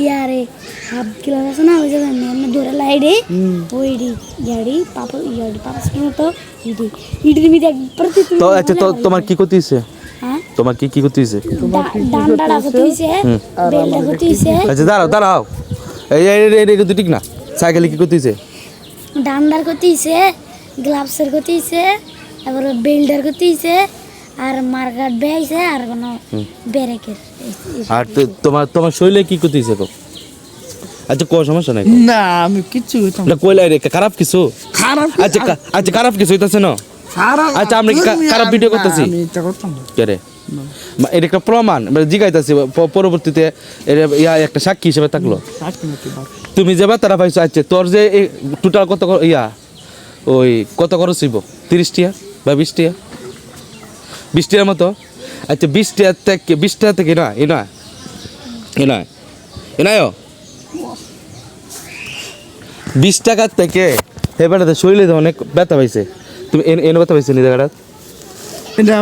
ইয়ারে half glass আছে না ওই যে এমনি ধরে লাইডে ওইডি ইয়াডি পাপা ইয়াডি পাপা মতো ইডি মধ্যে একবার তুই তো আচ্ছা তো তোমার কি করতে হয়েছে? হ্যাঁ? তোমার কি কি করতে হয়েছে? ডান্ডাটা করতে হইছে বেলটা করতে হইছে আচ্ছা দাঁড়াও দাঁড়াও। এই এই এই- এই কিন্তু ঠিক না। সাইকেলে কি করতে হয়েছে? ডান্ডার করতে হইছে গ্লাভসের করতে হইছে তারপরে বেল্ডার করতে হইছে আর মার্কাট বেয়াইছে আর কোনো আর তোমার তোমার শরীরে কি গো? আচ্ছা কোনো সমস্যা নাই না আমি না। কইলাই রে খারাপ কিছু? খারাপ আচ্ছা আচ্ছা খারাপ কিছু হইতাছে না? আচ্ছা, আমরা আমি- খারাপ ভিডিও করতেছি? আমি এটা কে রে? এটা একটা প্রমাণ। মানে জিগাইতাছি পরবর্তীতে ইয়া একটা সাক্ষী হিসেবে থাকল। তুমি যে তারা পাইছো আচ্ছা তোর যে টোটাল কত ইয়া ওই কত খরচ হইব? তিরিশ টিয়া বা বিশ টিয়া? বিশ টিয়ার মতো? আচ্ছা বিশ থেকে বিশ থেকে না এ নয় এ নয় এ নয় বিশ টাকার থেকে হে বেটাতে শরীরে তো অনেক ব্যথা পাইছে। তুমি এনে এনে ব্যথা পাইছো নি জায়গাটা? এটা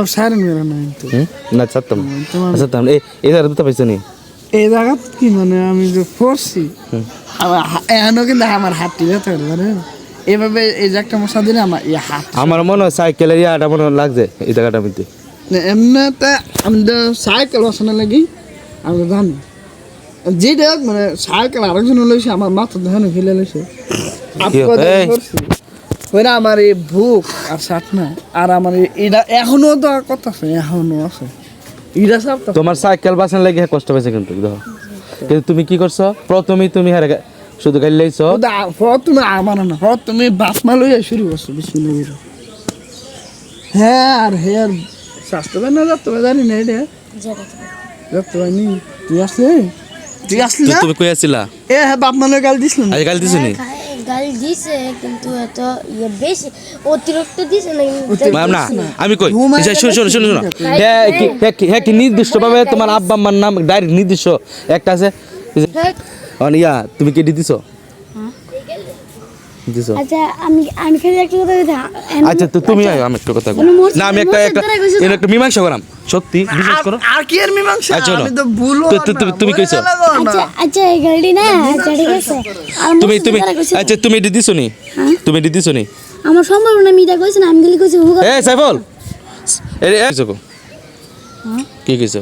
না ছাড়তাম। ছাড়তাম এই জায়গাটা ব্যথা পাইছো নি? এই জায়গা কি মানে আমি যে পড়ছি এখনও কিন্তু আমার হাতটি ব্যথা করে জানেন এভাবে এই যে একটা মশা দিলে আমার এই হাত আমার মনে হয় সাইকেলের ইয়াটা মনে লাগছে এই জায়গাটার মধ্যে। না, এমনিতে আমি তো সাইকেল বসানো লাগি আমি জানি। যে দেখ মানে সাইকেল আরেকজন লইছে আমার মাথা ধান ফেলে লইছে। ওইটা আমার এই বুক আর না আর আমার এটা এখনও তো কথা আছে এখনও আছে। এটা সব তোমার সাইকেল বাঁচান লাগে কষ্ট পাইছে কিন্তু দেখো। কিন্তু তুমি কি করছ? প্রথমেই তুমি হারে শুধু গাড়ি লাইছো? তুমি আমার না তুমি বাসমা লইয়া শুরু করছ বিসমিল্লাহ হ্যাঁ আর হ্যাঁ স্বাস্থ্য না যাতে জানি না এটা। যাতে নি তুই আসলে? তুই আসলি না? তুমি কই আছিলা এ হ্যাঁ বাপ মানে গাল দিছিল না? আজ গাড়ি দিছো নি গাড়ি দিছে কিন্তু এত ইয়ে বেশি অতিরিক্ত দিছে না ম্যাম না আমি কই? শোনো শোনো শোনো শোনো। হ্যাঁ কি হ্যাঁ কি হ্যাঁ কি নির্দিষ্ট ভাবে তোমার আব্বা আম্মার নাম ডাইরেক্ট নির্দিষ্ট একটা আছে। অন ইয়া তুমি কি দিছো দিছো? আচ্ছা আমি আমি খালি একটা কথা আচ্ছা তো তুমি আয়, আমি একটা কথা কই। কোনো মসজিদ- না আমি একটা একটা মসজিদ দ্বারা কইছো এর একটা মীমাংসা করাম সত্যি বিশ্বাস করো আর কি এর মীমাংসা আচ্ছা, আমি তো ভুল তো- তো- তুমি- তুমি কইছো? আচ্ছা আচ্ছা এই গাড়ি না আচ্ছা ঠিক আছে তুমি আচ্ছা তুমি এটি দিছো নি তুমি এটি দিছো নি আমার সম্ভব না আমি এটা কইছি না আমি গেলি কইছি হুগা এ সাইফুল এ এ কিছু কি কিছু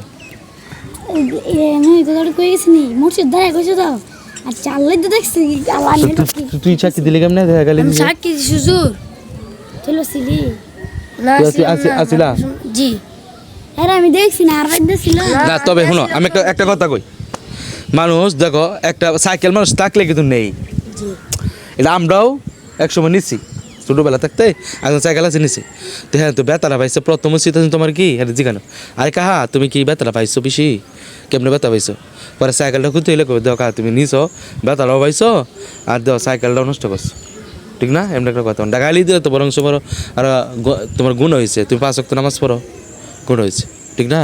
নই তো গাড়ি কই গেছি নি মসজিদ দ্বারা কইছো তো আর চাললাই তো দেখছি আল্লাহ আমি এটা কি। তুই চাকরি দিলি কেমনে? দেখা গেলি আমি সাক্ষী সুজুর চলো সিলি না তুই আসি- আসি- আসিলা? জি। আরে আমি দেখছি না আর রাইতে না তবে শোনো আমি একটা একটা কথা কই। মানুষ দেখো একটা সাইকেল মানুষ থাকলে কিন্তু নেই। এটা আমরাও একসময় নিচ্ছি ছোটোবেলা থাকতে একজন সাইকেল আছে তো হ্যাঁ তো বেতারা পাইছো, প্রথম আছে তোমার কি? হ্যাঁ জিগানো। আরে কাহা, তুমি কি বেতারা পাইছো বেশি কেমনে বেতা পাইছো? পরে সাইকেলটা খুঁজতে হইলে দেখো তুমি নিছো বেতারাও পাইছো, আর দেখো সাইকেলটাও নষ্ট করছ। ঠিক না? এমনি একটা কথা। ডাকালি দিলে তো বরং বড় আর তোমার গুণ হয়েছে তুমি পাঁচ অক্ট নামাজ পড়ো, গুণ হয়েছে ঠিক না?